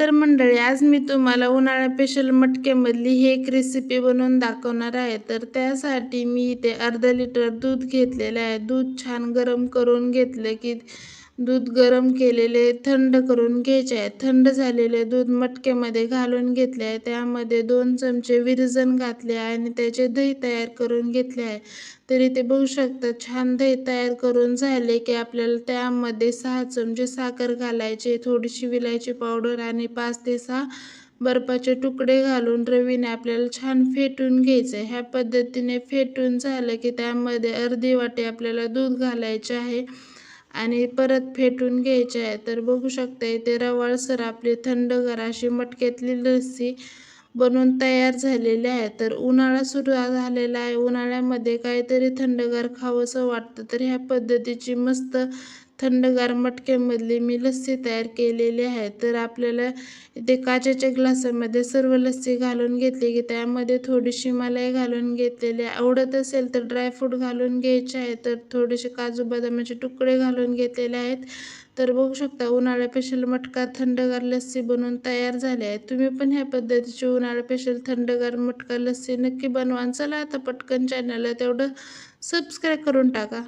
तर मंडळी आज मी तुम्हाला उन्हाळ्या स्पेशल मटक्यामधली ही एक रेसिपी बनवून दाखवणार आहे. तर त्यासाठी मी इथे अर्धा लिटर दूध घेतलेलं आहे. दूध छान गरम करून घेतलं की दूध गरम केलेले थंड करून घ्यायचे. आहे थंड झालेले दूध मटक्यामध्ये घालून घेतले आहे. त्यामध्ये दोन चमचे विरजन घातले आहे आणि त्याचे दही तयार करून घेतले आहे. तरी ते बघू शकता छान दही तयार करून झाले की आपल्याला त्यामध्ये सहा चमचे साखर घालायचे थोडीशी विलायची पावडर आणि पाच ते सहा बर्फाचे तुकडे घालून रवीने आपल्याला छान फेटून घ्यायचं. आहे ह्या पद्धतीने फेटून झालं की त्यामध्ये अर्धी वाटी आपल्याला दूध घालायचे आहे. आणि परत फेटून घ्यायचे आहे. तर बघू शकता इथे रवाळसर आपली थंडगार अशी मटक्यातली लस्सी बनवून तयार झालेली आहे. तर उन्हाळा सुरू झालेला आहे. उन्हाळ्यामध्ये काहीतरी थंडगार खावंसं वाटतं. तर ह्या पद्धतीची मस्त थंडगार मटक्यामधली मी लस्सी तयार केलेली आहे तर आपल्याला इथे काचेच्या ग्लासामध्ये सर्व लस्सी घालून घेतली की त्यामध्ये थोडीशी मलाई घालून घेतलेली आवडत असेल तर ड्रायफ्रूट घालून घ्यायचे आहे. तर थोडेसे काजू बदामाचे तुकडे घालून घेतलेले आहेत. तर बघू शकता उन्हाळ्या पेशल मटका थंडगार लस्सी बनवून तयार झाले आहे तुम्ही पण ह्या पद्धतीची उन्हाळ्या पेशल थंडगार मटका लस्सी नक्की बनवा चला आता पटकन चॅनलला तेवढं सबस्क्राईब करून टाका.